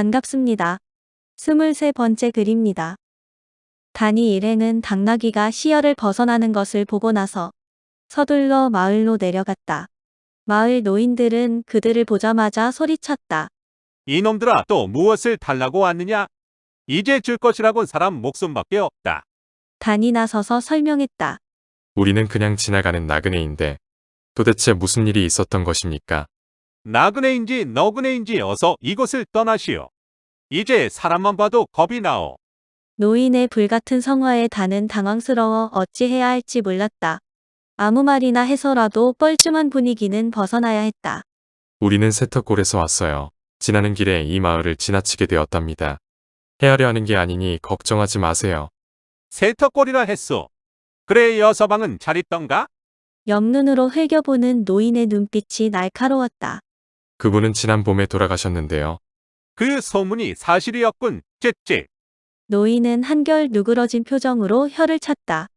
반갑습니다. 23번째 글입니다. 단이 일행은 당나귀가 시야를 벗어나는 것을 보고 나서 서둘러 마을로 내려갔다. 마을 노인들은 그들을 보자마자 소리쳤다. 이놈들아 또 무엇을 달라고 왔느냐? 이제 줄 것이라곤 사람 목숨밖에 없다. 단이 나서서 설명했다. 우리는 그냥 지나가는 나그네인데 도대체 무슨 일이 있었던 것입니까? 나그네인지 너그네인지 어서 이곳을 떠나시오. 이제 사람만 봐도 겁이 나오. 노인의 불같은 성화에 단은 당황스러워 어찌해야 할지 몰랐다. 아무 말이나 해서라도 뻘쭘한 분위기는 벗어나야 했다. 우리는 세터골에서 왔어요. 지나는 길에 이 마을을 지나치게 되었답니다. 헤아려 하는 게 아니니 걱정하지 마세요. 세터꼴이라 했소. 그래 여서방은 잘 있던가? 옆눈으로 흘겨보는 노인의 눈빛이 날카로웠다. 그분은 지난 봄에 돌아가셨는데요. 그 소문이 사실이었군. 쯧쯧. 노인은 한결 누그러진 표정으로 혀를 찼다.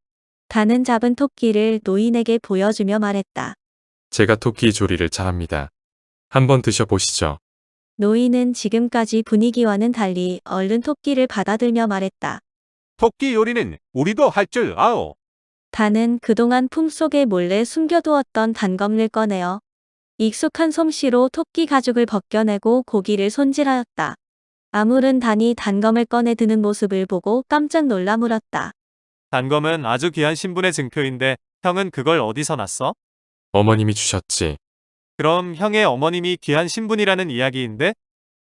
단은 잡은 토끼를 노인에게 보여주며 말했다. 제가 토끼 조리를 잘합니다. 한번 드셔보시죠. 노인은 지금까지 분위기와는 달리 얼른 토끼를 받아들며 말했다. 토끼 요리는 우리도 할 줄 아오. 단은 그동안 품속에 몰래 숨겨두었던 단검을 꺼내어 익숙한 솜씨로 토끼 가죽을 벗겨내고 고기를 손질하였다. 아무른 단이 단검을 꺼내 드는 모습을 보고 깜짝 놀라 물었다. 단검은 아주 귀한 신분의 증표인데 형은 그걸 어디서 났어? 어머님이 주셨지. 그럼 형의 어머님이 귀한 신분이라는 이야기인데?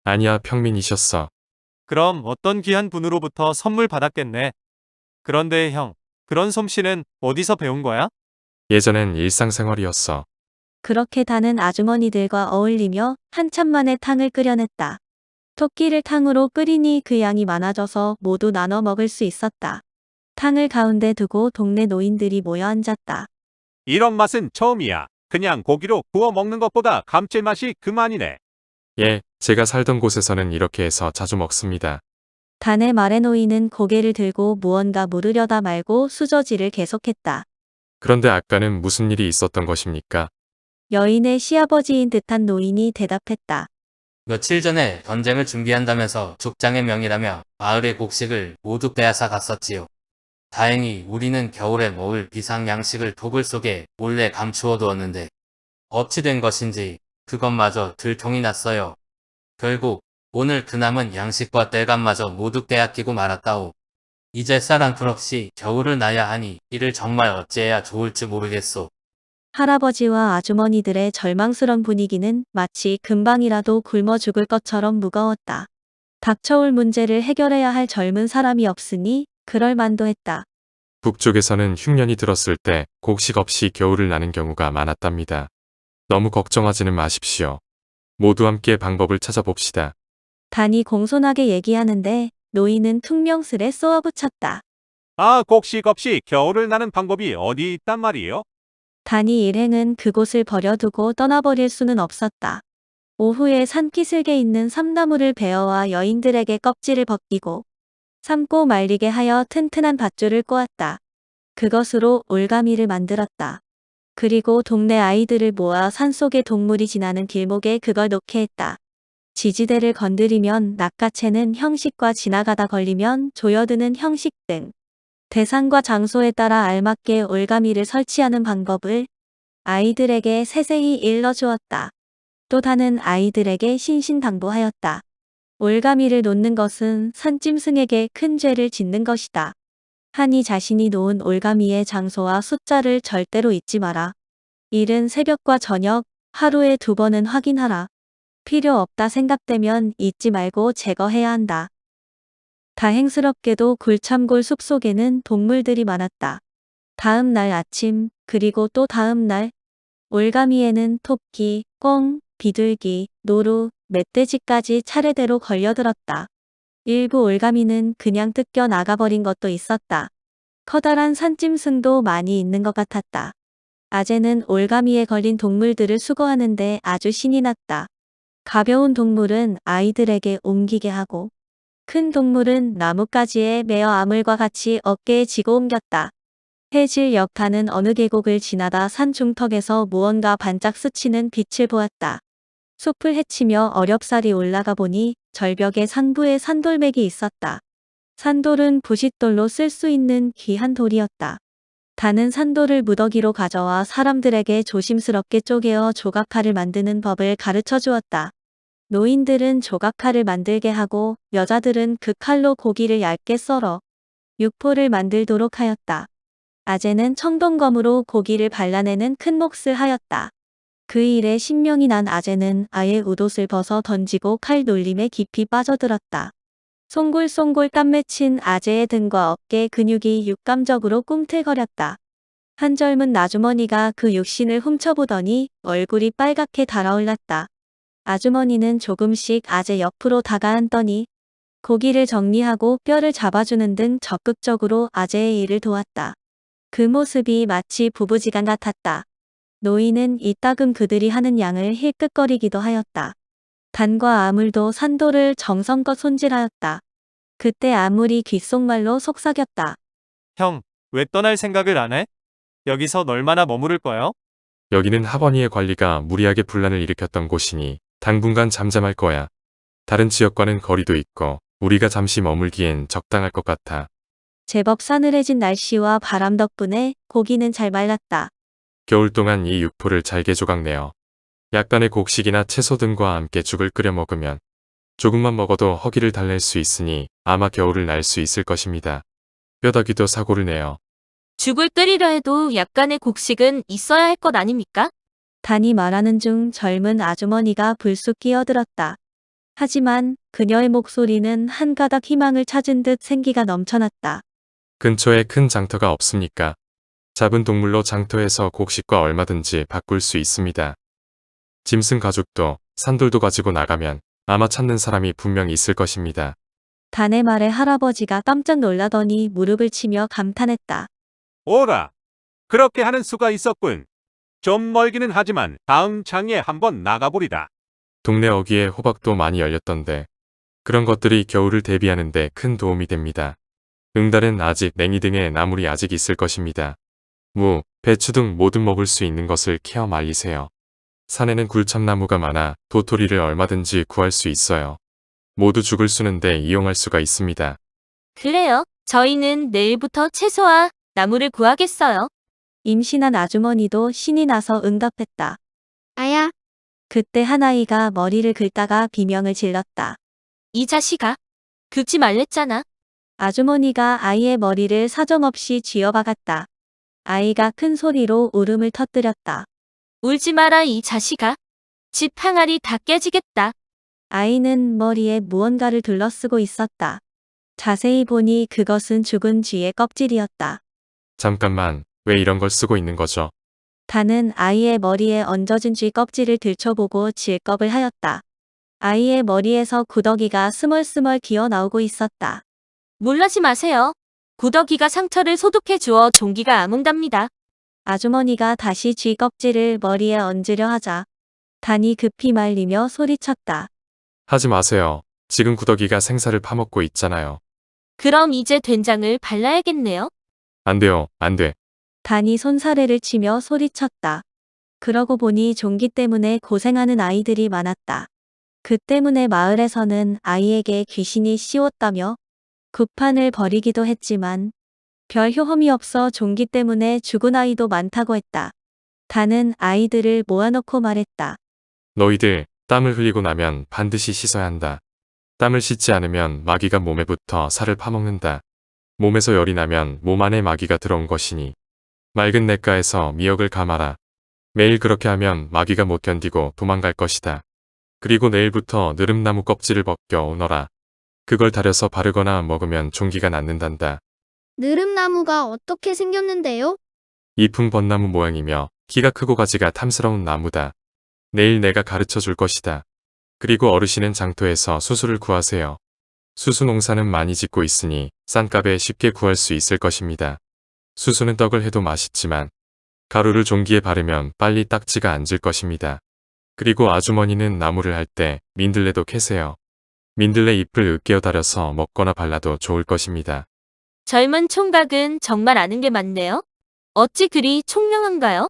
아니야 평민이셨어. 그럼 어떤 귀한 분으로부터 선물 받았겠네. 그런데 형, 그런 솜씨는 어디서 배운 거야? 예전엔 일상생활이었어. 그렇게 단은 아주머니들과 어울리며 한참 만에 탕을 끓여냈다. 토끼를 탕으로 끓이니 그 양이 많아져서 모두 나눠 먹을 수 있었다. 탕을 가운데 두고 동네 노인들이 모여 앉았다. 이런 맛은 처음이야. 그냥 고기로 구워 먹는 것보다 감칠맛이 그만이네. 예, 제가 살던 곳에서는 이렇게 해서 자주 먹습니다. 단의 말에 노인은 고개를 들고 무언가 물으려다 말고 수저질을 계속했다. 그런데 아까는 무슨 일이 있었던 것입니까? 여인의 시아버지인 듯한 노인이 대답했다. 며칠 전에 전쟁을 준비한다면서 족장의 명이라며 마을의 곡식을 모두 빼앗아 갔었지요. 다행히 우리는 겨울에 먹을 비상 양식을 도굴 속에 몰래 감추어 두었는데 어찌 된 것인지 그것마저 들통이 났어요. 결국 오늘 그 남은 양식과 땔감마저 모두 빼앗기고 말았다오. 이제 쌀한풀 없이 겨울을 나야 하니 이를 정말 어찌해야 좋을지 모르겠소. 할아버지와 아주머니들의 절망스런 분위기는 마치 금방이라도 굶어 죽을 것처럼 무거웠다. 닥쳐올 문제를 해결해야 할 젊은 사람이 없으니 그럴 만도 했다. 북쪽에서는 흉년이 들었을 때 곡식 없이 겨울을 나는 경우가 많았답니다. 너무 걱정하지는 마십시오. 모두 함께 방법을 찾아봅시다. 단이 공손하게 얘기하는데 노인은 퉁명스레 쏘아붙였다. 아 곡식 없이 겨울을 나는 방법이 어디 있단 말이요? 단이 일행은 그곳을 버려두고 떠나버릴 수는 없었다. 오후에 산기슭에 있는 삼나무를 베어와 여인들에게 껍질을 벗기고 삶고 말리게 하여 튼튼한 밧줄을 꼬았다. 그것으로 올가미를 만들었다. 그리고 동네 아이들을 모아 산속의 동물이 지나는 길목에 그걸 놓게 했다. 지지대를 건드리면 낚아채는 형식과 지나가다 걸리면 조여드는 형식 등 대상과 장소에 따라 알맞게 올가미를 설치하는 방법을 아이들에게 세세히 일러주었다. 또 다른 아이들에게 신신당부하였다. 올가미를 놓는 것은 산짐승에게 큰 죄를 짓는 것이다. 하니 자신이 놓은 올가미의 장소와 숫자를 절대로 잊지 마라. 일은 새벽과 저녁, 하루에 두 번은 확인하라. 필요 없다 생각되면 잊지 말고 제거해야 한다. 다행스럽게도 굴참골 숲속에는 동물들이 많았다. 다음 날 아침, 그리고 또 다음 날, 올가미에는 토끼, 꿩, 비둘기, 노루, 멧돼지까지 차례대로 걸려들었다. 일부 올가미는 그냥 뜯겨 나가버린 것도 있었다. 커다란 산짐승도 많이 있는 것 같았다. 아재는 올가미에 걸린 동물들을 수거하는데 아주 신이 났다. 가벼운 동물은 아이들에게 옮기게 하고 큰 동물은 나뭇가지에 매어 아물과 같이 어깨에 지고 옮겼다. 해질 역타는 어느 계곡을 지나다 산 중턱에서 무언가 반짝 스치는 빛을 보았다. 숲을 헤치며 어렵사리 올라가 보니 절벽의 상부에 산돌맥이 있었다. 산돌은 부싯돌로 쓸 수 있는 귀한 돌이었다. 다는 산돌을 무더기로 가져와 사람들에게 조심스럽게 쪼개어 조각칼을 만드는 법을 가르쳐 주었다. 노인들은 조각칼을 만들게 하고 여자들은 그 칼로 고기를 얇게 썰어 육포를 만들도록 하였다. 아재는 청동검으로 고기를 발라내는 큰 몫을 하였다. 그 일에 신명이 난 아재는 아예 웃옷을 벗어 던지고 칼 놀림에 깊이 빠져들었다. 송골송골 땀 맺힌 아재의 등과 어깨 근육이 육감적으로 꿈틀거렸다. 한 젊은 나주머니가 그 육신을 훔쳐보더니 얼굴이 빨갛게 달아올랐다. 아주머니는 조금씩 아재 옆으로 다가앉더니 고기를 정리하고 뼈를 잡아주는 등 적극적으로 아재의 일을 도왔다. 그 모습이 마치 부부지간 같았다. 노인은 이따금 그들이 하는 양을 힐끗거리기도 하였다. 단과 아물도 산도를 정성껏 손질하였다. 그때 아물이 귓속말로 속삭였다. 형, 왜 떠날 생각을 안 해? 여기서 얼마나 머무를 거요? 여기는 하버니의 관리가 무리하게 분란을 일으켰던 곳이니 당분간 잠잠할 거야. 다른 지역과는 거리도 있고 우리가 잠시 머물기엔 적당할 것 같아. 제법 싸늘해진 날씨와 바람 덕분에 고기는 잘 말랐다. 겨울 동안 이 육포를 잘게 조각내어 약간의 곡식이나 채소 등과 함께 죽을 끓여 먹으면 조금만 먹어도 허기를 달랠 수 있으니 아마 겨울을 날 수 있을 것입니다. 뼈다귀도 사고를 내어 죽을 끓이려 해도 약간의 곡식은 있어야 할 것 아닙니까? 단이 말하는 중 젊은 아주머니가 불쑥 끼어들었다. 하지만 그녀의 목소리는 한 가닥 희망을 찾은 듯 생기가 넘쳐났다. 근처에 큰 장터가 없습니까? 잡은 동물로 장터에서 곡식과 얼마든지 바꿀 수 있습니다. 짐승 가죽도 산돌도 가지고 나가면 아마 찾는 사람이 분명 있을 것입니다. 단의 말에 할아버지가 깜짝 놀라더니 무릎을 치며 감탄했다. 오라. 그렇게 하는 수가 있었군. 좀 멀기는 하지만 다음 장에 한번 나가보리다. 동네 어귀에 호박도 많이 열렸던데 그런 것들이 겨울을 대비하는데 큰 도움이 됩니다. 응달은 아직 냉이 등의 나물이 아직 있을 것입니다. 무, 배추 등 모든 먹을 수 있는 것을 케어 말리세요. 산에는 굴참나무가 많아 도토리를 얼마든지 구할 수 있어요. 모두 죽을 수는데 이용할 수가 있습니다. 그래요. 저희는 내일부터 채소와 나무를 구하겠어요. 임신한 아주머니도 신이 나서 응답했다. 아야, 그때 한 아이가 머리를 긁다가 비명을 질렀다. 이 자식아. 긁지 말랬잖아. 아주머니가 아이의 머리를 사정없이 쥐어박았다. 아이가 큰 소리로 울음을 터뜨렸다. 울지 마라 이 자식아. 집 항아리 다 깨지겠다. 아이는 머리에 무언가를 둘러쓰고 있었다. 자세히 보니 그것은 죽은 쥐의 껍질이었다. 잠깐만, 왜 이런 걸 쓰고 있는 거죠? 단은 아이의 머리에 얹어진 쥐 껍질을 들춰보고 질겁을 하였다. 아이의 머리에서 구더기가 스멀스멀 기어 나오고 있었다. 놀라지 마세요. 구더기가 상처를 소독해 주어 종기가 안 온답니다. 아주머니가 다시 쥐 껍질을 머리에 얹으려 하자. 단이 급히 말리며 소리쳤다. 하지 마세요. 지금 구더기가 생사를 파먹고 있잖아요. 그럼 이제 된장을 발라야겠네요. 안 돼요, 안 돼. 단이 손사래를 치며 소리쳤다. 그러고 보니 종기 때문에 고생하는 아이들이 많았다. 그 때문에 마을에서는 아이에게 귀신이 씌웠다며 구판을 벌이기도 했지만 별 효험이 없어 종기 때문에 죽은 아이도 많다고 했다. 단은 아이들을 모아놓고 말했다. 너희들 땀을 흘리고 나면 반드시 씻어야 한다. 땀을 씻지 않으면 마귀가 몸에 붙어 살을 파먹는다. 몸에서 열이 나면 몸 안에 마귀가 들어온 것이니 맑은 냇가에서 미역을 감아라. 매일 그렇게 하면 마귀가 못 견디고 도망갈 것이다. 그리고 내일부터 느릅나무 껍질을 벗겨 오너라. 그걸 다려서 바르거나 먹으면 종기가 낫는단다. 느릅나무가 어떻게 생겼는데요? 잎은 벚나무 모양이며 키가 크고 가지가 탐스러운 나무다. 내일 내가 가르쳐 줄 것이다. 그리고 어르신은 장터에서 수수를 구하세요. 수수 농사는 많이 짓고 있으니 싼 값에 쉽게 구할 수 있을 것입니다. 수수는 떡을 해도 맛있지만 가루를 종기에 바르면 빨리 딱지가 앉을 것입니다. 그리고 아주머니는 나무를 할 때 민들레도 캐세요. 민들레 잎을 으깨어 다려서 먹거나 발라도 좋을 것입니다. 젊은 총각은 정말 아는 게 많네요. 어찌 그리 총명한가요?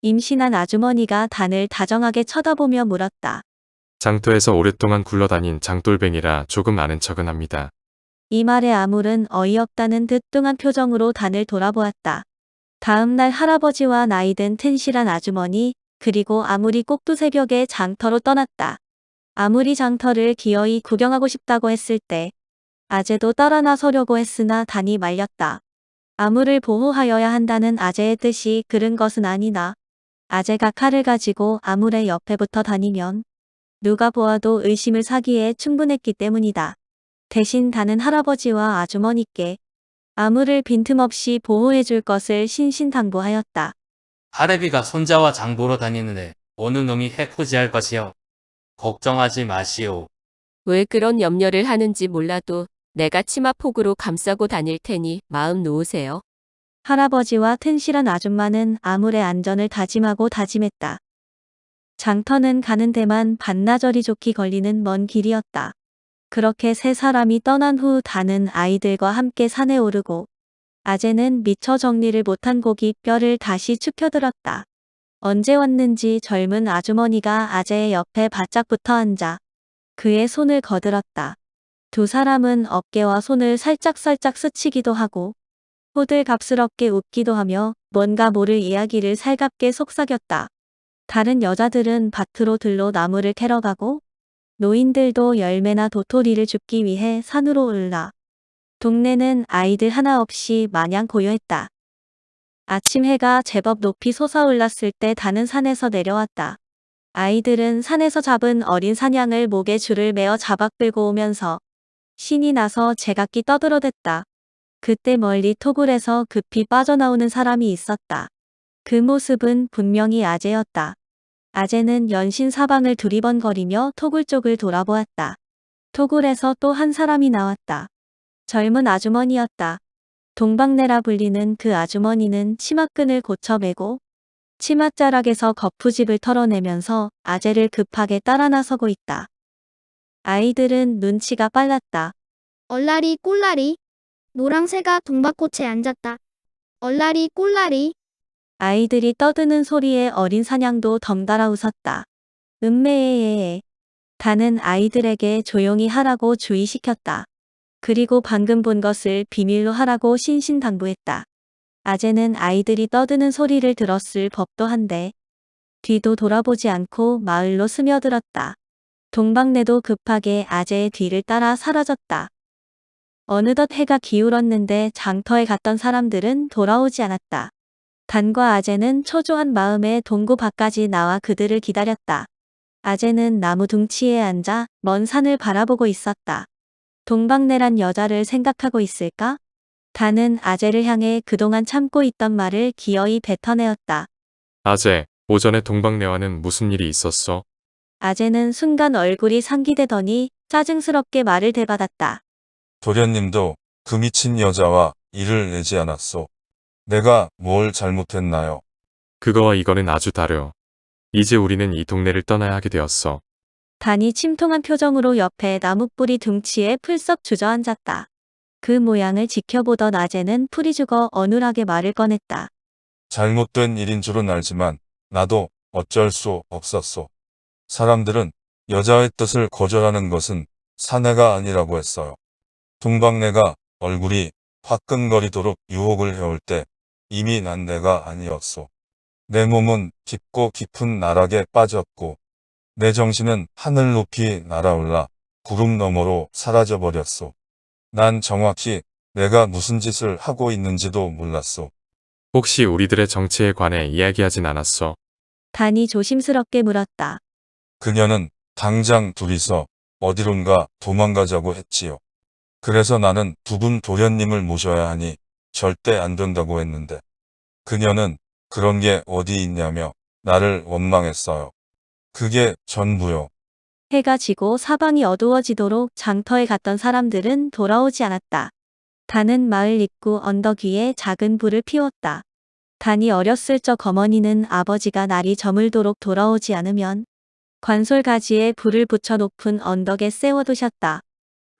임신한 아주머니가 단을 다정하게 쳐다보며 물었다. 장터에서 오랫동안 굴러다닌 장돌뱅이라 조금 아는 척은 합니다. 이 말에 아물은 어이없다는 듯 뚱한 표정으로 단을 돌아보았다. 다음 날 할아버지와 나이든 튼실한 아주머니 그리고 아무리 꼭두 새벽에 장터로 떠났다. 아무리 장터를 기어이 구경하고 싶다고 했을 때 아재도 따라 나서려고 했으나 단이 말렸다. 아무를 보호하여야 한다는 아재의 뜻이 그른 것은 아니나 아재가 칼을 가지고 아물의 옆에 붙어 다니면 누가 보아도 의심을 사기에 충분했기 때문이다. 대신 다는 할아버지와 아주머니께 아무를 빈틈없이 보호해 줄 것을 신신당부하였다. 하레비가 손자와 장 보러 다니는데 어느 놈이 해코지할 것이요. 걱정하지 마시오. 왜 그런 염려를 하는지 몰라도 내가 치마폭으로 감싸고 다닐 테니 마음 놓으세요. 할아버지와 튼실한 아줌마는 아물의 안전을 다짐하고 다짐했다. 장터는 가는 데만 반나절이 좋게 걸리는 먼 길이었다. 그렇게 세 사람이 떠난 후 다는 아이들과 함께 산에 오르고 아재는 미처 정리를 못한 고기 뼈를 다시 축혀들었다. 언제 왔는지 젊은 아주머니가 아재의 옆에 바짝 붙어 앉아 그의 손을 거들었다. 두 사람은 어깨와 손을 살짝살짝 스치기도 하고 호들갑스럽게 웃기도 하며 뭔가 모를 이야기를 살갑게 속삭였다. 다른 여자들은 밭으로 들로 나무를 캐러 가고 노인들도 열매나 도토리를 줍기 위해 산으로 올라 동네는 아이들 하나 없이 마냥 고요했다. 아침 해가 제법 높이 솟아올랐을 때 다는 산에서 내려왔다. 아이들은 산에서 잡은 어린 사냥을 목에 줄을 매어 자박 들고 오면서 신이 나서 제각기 떠들어댔다. 그때 멀리 토굴에서 급히 빠져나오는 사람이 있었다. 그 모습은 분명히 아재였다. 아재는 연신 사방을 두리번거리며 토굴 쪽을 돌아보았다. 토굴에서 또 한 사람이 나왔다. 젊은 아주머니였다. 동방내라 불리는 그 아주머니는 치마끈을 고쳐매고 치맛자락에서 거푸집을 털어내면서 아재를 급하게 따라 나서고 있다. 아이들은 눈치가 빨랐다. 얼라리 꼴라리. 노랑새가 동박꽃에 앉았다. 얼라리 꼴라리. 아이들이 떠드는 소리에 어린 사냥도 덩달아 웃었다. 음매에에 다는 아이들에게 조용히 하라고 주의시켰다. 그리고 방금 본 것을 비밀로 하라고 신신당부했다. 아재는 아이들이 떠드는 소리를 들었을 법도 한데 뒤도 돌아보지 않고 마을로 스며들었다. 동방내도 급하게 아재의 뒤를 따라 사라졌다. 어느덧 해가 기울었는데 장터에 갔던 사람들은 돌아오지 않았다. 단과 아재는 초조한 마음에 동구 밖까지 나와 그들을 기다렸다. 아재는 나무 둥치에 앉아 먼 산을 바라보고 있었다. 동방내란 여자를 생각하고 있을까? 다는 아재를 향해 그동안 참고 있던 말을 기어이 뱉어내었다. 아재, 오전에 동방내와는 무슨 일이 있었어? 아재는 순간 얼굴이 상기되더니 짜증스럽게 말을 대받았다. 도련님도 그 미친 여자와 일을 내지 않았소. 내가 뭘 잘못했나요? 그거와 이거는 아주 다르. 이제 우리는 이 동네를 떠나야 하게 되었어. 단이 침통한 표정으로 옆에 나무뿌리 둥치에 풀썩 주저앉았다. 그 모양을 지켜보던 아재는 풀이 죽어 어눌하게 말을 꺼냈다. 잘못된 일인 줄은 알지만 나도 어쩔 수 없었소. 사람들은 여자의 뜻을 거절하는 것은 사내가 아니라고 했어요. 동방내가 얼굴이 화끈거리도록 유혹을 해올 때 이미 난 내가 아니었소. 내 몸은 깊고 깊은 나락에 빠졌고 내 정신은 하늘 높이 날아올라 구름 너머로 사라져버렸소. 난 정확히 내가 무슨 짓을 하고 있는지도 몰랐소. 혹시 우리들의 정체에 관해 이야기하진 않았어? 단이 조심스럽게 물었다. 그녀는 당장 둘이서 어디론가 도망가자고 했지요. 그래서 나는 두 분 도련님을 모셔야 하니 절대 안 된다고 했는데 그녀는 그런 게 어디 있냐며 나를 원망했어요. 그게 전부요. 해가 지고 사방이 어두워지도록 장터에 갔던 사람들은 돌아오지 않았다. 단은 마을 입구 언덕 위에 작은 불을 피웠다. 단이 어렸을 적 어머니는 아버지가 날이 저물도록 돌아오지 않으면 관솔 가지에 불을 붙여 높은 언덕에 세워두셨다.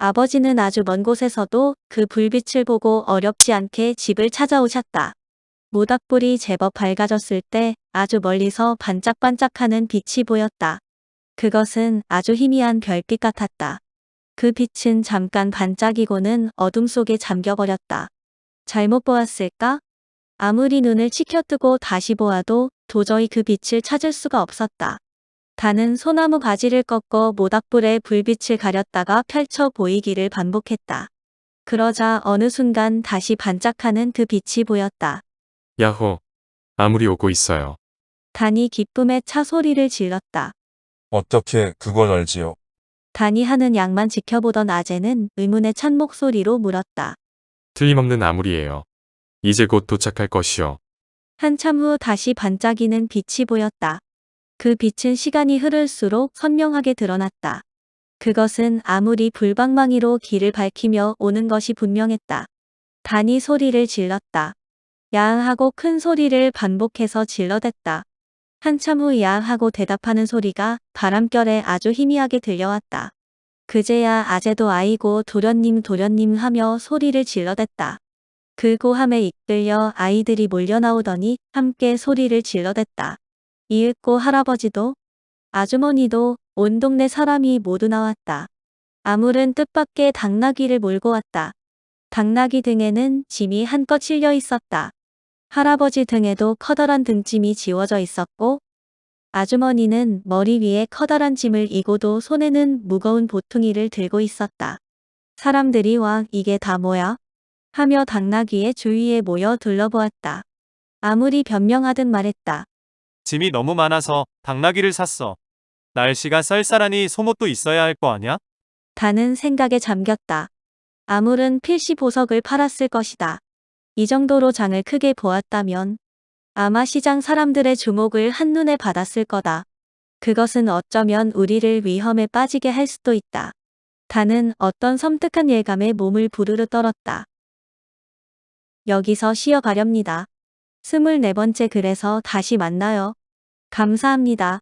아버지는 아주 먼 곳에서도 그 불빛을 보고 어렵지 않게 집을 찾아오셨다. 모닥불이 제법 밝아졌을 때 아주 멀리서 반짝반짝하는 빛이 보였다. 그것은 아주 희미한 별빛 같았다. 그 빛은 잠깐 반짝이고는 어둠 속에 잠겨버렸다. 잘못 보았을까? 아무리 눈을 치켜뜨고 다시 보아도 도저히 그 빛을 찾을 수가 없었다. 단은 소나무 가지를 꺾고 모닥불에 불빛을 가렸다가 펼쳐 보이기를 반복했다. 그러자 어느 순간 다시 반짝하는 그 빛이 보였다. 야호. 아무리 오고 있어요. 단이 기쁨에 차 소리를 질렀다. 어떻게 그걸 알지요? 단이 하는 양만 지켜보던 아재는 의문에 찬 목소리로 물었다. 틀림없는 아무리예요. 이제 곧 도착할 것이요. 한참 후 다시 반짝이는 빛이 보였다. 그 빛은 시간이 흐를수록 선명하게 드러났다. 그것은 아무리 불방망이로 길을 밝히며 오는 것이 분명했다. 단이 소리를 질렀다. 야하고 큰 소리를 반복해서 질러댔다. 한참 후 야하고 대답하는 소리가 바람결에 아주 희미하게 들려왔다. 그제야 아재도 아이고 도련님 도련님 하며 소리를 질러댔다. 그 고함에 이끌려 아이들이 몰려 나오더니 함께 소리를 질러댔다. 이윽고 할아버지도 아주머니도 온 동네 사람이 모두 나왔다. 아물은 뜻밖의 당나귀를 몰고 왔다. 당나귀 등에는 짐이 한껏 실려 있었다. 할아버지 등에도 커다란 등짐이 지워져 있었고 아주머니는 머리 위에 커다란 짐을 이고도 손에는 무거운 보퉁이를 들고 있었다. 사람들이 와 이게 다 뭐야? 하며 당나귀의 주위에 모여 둘러보았다. 아무리 변명하듯 말했다. 짐이 너무 많아서 당나귀를 샀어. 날씨가 쌀쌀하니 소못도 있어야 할 거 아냐? 다는 생각에 잠겼다. 아물은 필시 보석을 팔았을 것이다. 이 정도로 장을 크게 보았다면 아마 시장 사람들의 주목을 한눈에 받았을 거다. 그것은 어쩌면 우리를 위험에 빠지게 할 수도 있다. 다는 어떤 섬뜩한 예감에 몸을 부르르 떨었다. 여기서 쉬어가렵니다. 스물네 번째 글에서 다시 만나요. 감사합니다.